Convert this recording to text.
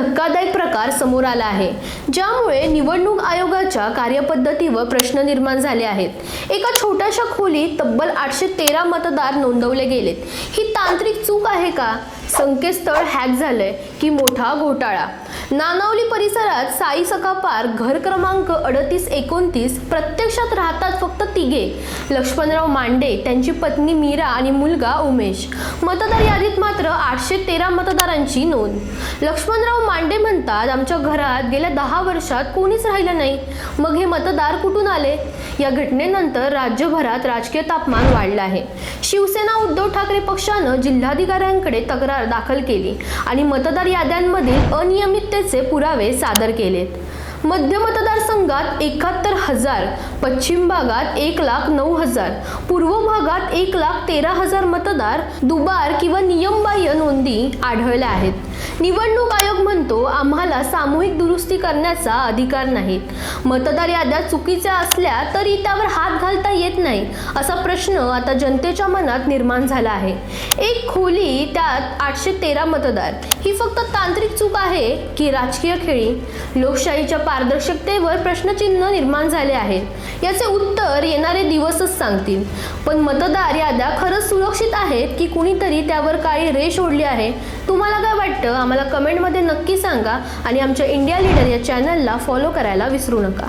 धक्कादायक प्रकार समोर आला आहे ज्यामुळे निवडणूक आयोगाच्या कार्यपद्धतीवर प्रश्न निर्माण झाले आहेत. एका छोट्याशा खोलीत तब्बल आठशे तेरा मतदार नोंदवले गेलेत. ही तांत्रिक चूक आहे का? संकेतस्थळ हॅक झालंय की मोठा घोटाळा? नानावली परिसरात साई सकापार घर क्रमांक अडतीस एकोणतीस प्रत्यक्षात राहतात फक्त तिघे. लक्ष्मणराव मांडे त्यांची पत्नी मीरा आणि मुलगा उमेश. मतदार यादीत मात्र आठशे तेरा मतदारांची नोंद. लक्ष्मणराव मांडे म्हणतात आमच्या घरात गेल्या दहा वर्षात कोणीच राहिलं नाही. मग हे मतदार कुठून आले? या घटनेनंतर राज्यभरात राजकीय तापमान वाढलं आहे. शिवसेना उद्धव ठाकरे पक्षानं जिल्हाधिकाऱ्यांकडे तक्रार दाखल केली आणि मतदार याद्यांमधील अनियमिततेचे पुरावे सादर केलेत. मध्य मतदारसंघात एकाहत्तर हजार पश्चिम भागात एक लाख नऊ हजार पूर्व भागात एक लाख तेरा हजार मतदार दुबार किंवा नियमबाह्य नोंदी आढळल्या आहेत. निवडणूक आयोग म्हणतो आम्हाला सामूहिक दुरुस्ती करण्याचा अधिकार नाहीत मतदार याद्या चुकीच्या असल्या तरी त्यावर हात घालता येत नाही असा प्रश्न आता जनतेच्या मनात निर्माण झाला आहे. एक खोली त्यात आठशे तेरा मतदार. ही फक्त तांत्रिक चूक आहे की राजकीय खेळी? लोकशाहीच्या पारदर्शकतेवर प्रश्नचिन्ह निर्माण झाले आहे. याचे उत्तर येणारे दिवसच सांगतील. पण मतदार याद्या खरंच सुरक्षित आहेत की कुणीतरी त्यावर काळी रेष ओढली आहे? तुम्हाला काय वाटतं? आम्हाला कमेंटमध्ये नक्की सांगा आणि आमच्या इंडिया लीडर या चॅनलला फॉलो करायला विसरू नका.